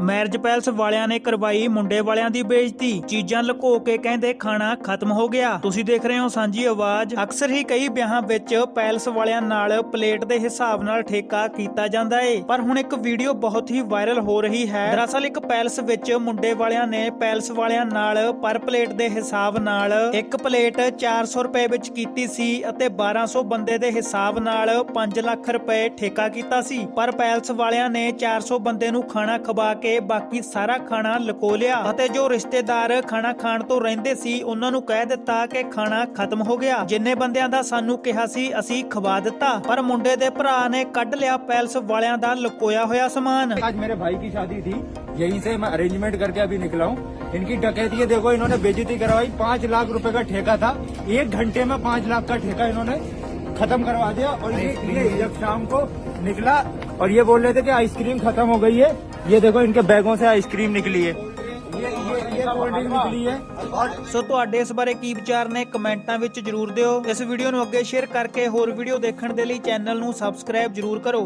Marriage palace ਵਾਲਿਆਂ ਨੇ ਕਰਵਾਈ ਮੁੰਡੇ ਵਾਲਿਆਂ ਦੀ ਬੇਇੱਜ਼ਤੀ। ਚੀਜ਼ਾਂ ਲੁਕੋ ਕੇ ਕਹਿੰਦੇ ਖਾਣਾ ਖਤਮ ਹੋ ਗਿਆ। ਤੁਸੀਂ ਦੇਖ ਰਹੇ ਹੋ ਸਾਂਝੀ ਆਵਾਜ਼। ਅਕਸਰ ਹੀ ਕਈ ਵਿਆਹਾਂ ਵਿੱਚ ਪੈਲਸ ਵਾਲਿਆਂ ਨਾਲ ਪਲੇਟ ਦੇ ਹਿਸਾਬ ਨਾਲ ਠੇਕਾ ਕੀਤਾ ਜਾਂਦਾ ਏ। ਪਰ ਹੁਣ ਇੱਕ ਵੀਡੀਓ ਬਹੁਤ ਹੀ ਵਾਇਰਲ ਹੋ ਰਹੀ ਹੈ। ਦਰਅਸਲ ਇੱਕ ਪੈਲਸ ਵਿੱਚ ਮੁੰਡੇ ਵਾਲਿਆਂ ਨੇ ਪੈਲਸ ਵਾਲਿਆਂ ਨਾਲ ਪਰ ਪਲੇਟ ਦੇ ਹਿਸਾਬ ਨਾਲ ਇੱਕ ਪਲੇਟ 400 ਰੁਪਏ ਵਿੱਚ ਕੀਤੀ ਸੀ ਅਤੇ 1200 ਬੰਦੇ ਦੇ ਹਿਸਾਬ ਨਾਲ 5 ਲੱਖ ਰੁਪਏ ਠੇਕਾ ਕੀਤਾ ਸੀ। ਪਰ ਪੈਲਸ ਵਾਲਿਆਂ ਨੇ 400 ਬੰਦੇ ਨੂੰ ਖਾਣਾ ਖਵਾ ਕੇ ਬਾਕੀ ਸਾਰਾ ਖਾਣਾ ਲਕੋ ਲਿਆ ਅਤੇ ਜੋ ਰਿਸ਼ਤੇਦਾਰ ਖਾਣਾ ਖਾਣ ਤੋਂ ਰਹਿੰਦੇ ਸੀ ਉਹਨਾਂ ਨੂੰ ਕਹਿ ਦਿੱਤਾ ਕਿ ਖਾਣਾ ਖਤਮ ਹੋ ਗਿਆ ਜਿੰਨੇ ਬੰਦਿਆਂ ਦਾ ਸਾਨੂੰ ਕਿਹਾ ਸੀ ਅਸੀਂ ਖਵਾ ਦਿੱਤਾ ਪਰ ਮੁੰਡੇ ਦੇ ਭਰਾ ਨੇ ਕੱਢ ਲਿਆ ਪੈਲਸ ਵਾਲਿਆਂ ਦਾ ਲੁਕੋਇਆ ਹੋਇਆ ਸਮਾਨ आज मेरे भाई की शादी थी यहीं से मैं अरेंजमेंट करके अभी निकला हूँ इनकी डकैती है देखो इन्होंने बेजती करवाई पाँच लाख रुपए का ठेका था एक घंटे में पाँच लाख का ठेका इन्होंने खत्म करवा दिया और ये, ये जब शाम को निकला और ये बोल रहे थे कि आइसक्रीम खत्म हो गई है ये देखो इनके बैगों से आइसक्रीम निकली है ये ये ये कोल्ड ड्रिंक निकली है और ਸੋ ਤੁਹਾਡੇ ਇਸ ਬਾਰੇ ਕੀ ਵਿਚਾਰ ਨੇ ਕਮੈਂਟਾਂ ਵਿੱਚ ਜਰੂਰ ਦਿਓ ਇਸ ਵੀਡੀਓ ਨੂੰ ਅੱਗੇ ਸ਼ੇਅਰ ਕਰਕੇ ਹੋਰ ਵੀਡੀਓ ਦੇਖਣ ਦੇ ਲਈ ਚੈਨਲ ਨੂੰ ਸਬਸਕ੍ਰਾਈਬ ਜਰੂਰ ਕਰੋ